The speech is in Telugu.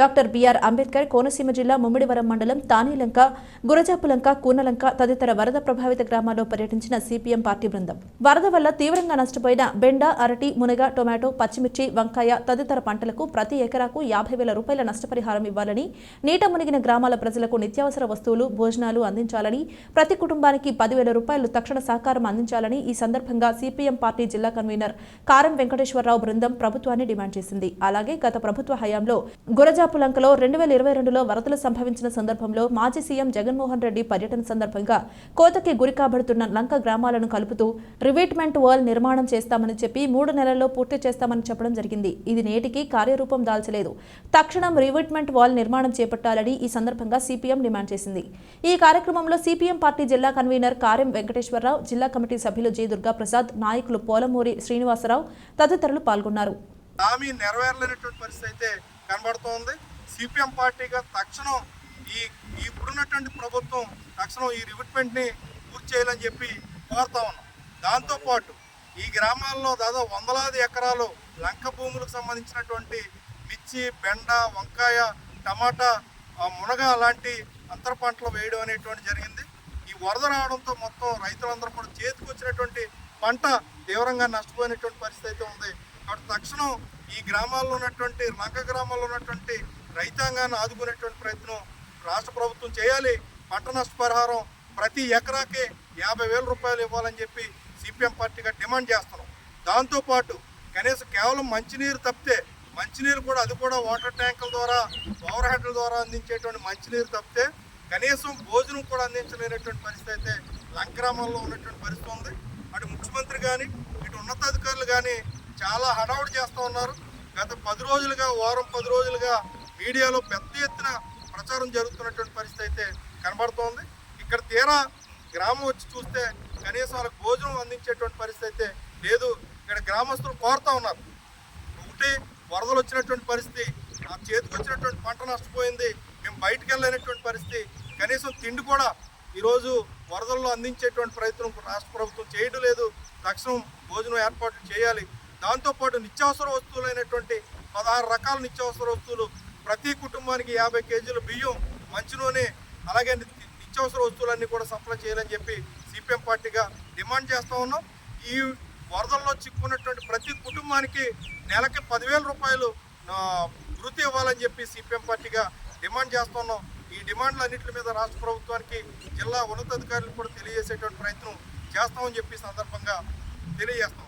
డాక్టర్ బిఆర్ అంబేద్కర్ కోనసీమ జిల్లా ముమ్మిడివరం మండలం తానీలంక గురజాపులంక కూనలంక తదితర వరద ప్రభావిత గ్రామాల్లో పర్యటించిన సిపిఎం పార్టీ బృందం. వరద వల్ల తీవ్రంగా నష్టపోయిన బెండ అరటి మునగ టొమాటో పచ్చిమిర్చి వంకాయ తదితర పంటలకు ప్రతి ఎకరాకు యాభై వేల రూపాయల నష్టపరిహారం ఇవ్వాలని నీట మునిగిన గ్రామాల ప్రజలకు నిత్యావసర వస్తువులు భోజనాలు అందించాలని ప్రతి కుటుంబానికి పదివేల రూపాయలు తక్షణ సహకారం అందించాలని ఈ సందర్భంగా సిపిఎం పార్టీ జిల్లా కన్వీనర్ కారం వెంకటేశ్వరరావు బృందం ప్రభుత్వాన్ని డిమాండ్ చేసింది. అలాగే గత ప్రభుత్వ హయాంలో గురజాపులంకలో రెండు వేల ఇరవై రెండులో వరదలు సంభవించిన సందర్భంలో మాజీ సీఎం జగన్మోహన్ రెడ్డి పర్యటన సందర్భంగా కోతకి గురి కాబడుతున్న లంక గ్రామాలను కలుపుతూ రివీట్మెంట్ వాల్ నిర్మాణం చేస్తామని చెప్పి మూడు నెలల్లో పూర్తి చేస్తామని చెప్పడం జరిగింది. ఇది నేటికి కార్యరూపం దాల్చలేదు. తక్షణం రివీట్మెంట్ వాల్ నిర్మాణం చేపట్టాలని ఈ సందర్భంగా సిపిఎం డిమాండ్ చేసింది. ఈ కార్యక్రమంలో సిపిఎం పార్టీ జిల్లా కన్వీనర్ కార్యం వెంకటేశ్వరరావు జిల్లా కమిటీ సభ్యులు జి దుర్గాప్రసాద్ నాయకులు పోలమూరి శ్రీనివాసరావు తదితరులు పాల్గొన్నారు. హామీ నెరవేరలేనటువంటి పరిస్థితి అయితే కనబడుతోంది. సిపిఎం పార్టీగా తక్షణం ఈ ఇప్పుడున్నటువంటి ప్రభుత్వం తక్షణం ఈ రిక్రూట్మెంట్ని పూర్తి చేయాలని చెప్పి కోరుతా ఉన్నాం. దాంతోపాటు ఈ గ్రామాల్లో దాదాపు వందలాది ఎకరాలు లంక భూములకు సంబంధించినటువంటి మిర్చి బెండ వంకాయ టమాటా మునగ లాంటి అంతర పంటలు వేయడం అనేటువంటి జరిగింది. ఈ వరద రావడంతో మొత్తం రైతులందరూ కూడా చేతికి వచ్చినటువంటి పంట తీవ్రంగా నష్టపోయినటువంటి పరిస్థితి అయితే ఉంది. అటు తక్షణం ఈ గ్రామాల్లో ఉన్నటువంటి రంగ గ్రామాల్లో ఉన్నటువంటి రైతాంగాన్ని ఆదుకునేటువంటి ప్రయత్నం రాష్ట్ర ప్రభుత్వం చేయాలి. పంట నష్టపరిహారం ప్రతి ఎకరాకే యాభై వేల రూపాయలు ఇవ్వాలని చెప్పి సిపిఎం పార్టీగా డిమాండ్ చేస్తున్నాం. దాంతోపాటు కనీసం కేవలం మంచినీరు తప్పితే మంచినీరు కూడా అది కూడా వాటర్ ట్యాంకుల ద్వారా పవర్ హెడ్ల ద్వారా అందించేటువంటి మంచినీరు తప్పితే కనీసం భోజనం కూడా అందించలేనటువంటి పరిస్థితి అయితే లంక్రామంలో ఉన్నటువంటి పరిస్థితి ఉంది. అటు ముఖ్యమంత్రి కానీ ఇటు ఉన్నతాధికారులు కానీ చాలా హడావుడి చేస్తూ ఉన్నారు. గత పది రోజులుగా వారం పది రోజులుగా మీడియాలో పెద్ద ఎత్తున ప్రచారం జరుగుతున్నటువంటి పరిస్థితి అయితే కనబడుతోంది. ఇక్కడ తీరా గ్రామం వచ్చి చూస్తే కనీసం వాళ్ళకి భోజనం అందించేటువంటి పరిస్థితి అయితే లేదు. ఇక్కడ గ్రామస్తులు కోరుతూ ఉన్నారు. ఒకటి వరదలు వచ్చినటువంటి పరిస్థితి ఆ చేతికి వచ్చినటువంటి పంట నష్టపోయింది మేము బయటికి వెళ్ళలేనటువంటి పరిస్థితి కనీసం తిండి కూడా ఈరోజు వరదల్లో అందించేటువంటి ప్రయత్నం రాష్ట్ర ప్రభుత్వం చేయడం లేదు. తక్షణం భోజనం ఏర్పాట్లు చేయాలి. దాంతోపాటు నిత్యావసర వస్తువులైనటువంటి పదహారు రకాల నిత్యావసర వస్తువులు ప్రతి కుటుంబానికి యాభై కేజీల బియ్యం మంచి నూనె అలాగే నిత్యావసర వస్తువులన్నీ కూడా సప్లై చేయాలని చెప్పి సిపిఎం పార్టీగా డిమాండ్ చేస్తూ ఉన్నాం. ఈ వరదల్లో చిక్కున్నటువంటి ప్రతి కుటుంబానికి నెలకి పదివేల రూపాయలు వృత్తి ఇవ్వాలని చెప్పి సిపిఎం పార్టీగా డిమాండ్ చేస్తున్నాం ఈ డిమాండ్లు అన్నింటి మీద రాష్ట్ర ప్రభుత్వానికి జిల్లా ఉన్నతాధికారులు కూడా తెలియజేసేటువంటి ప్రయత్నం చేస్తామని చెప్పి సందర్భంగా తెలియజేస్తాం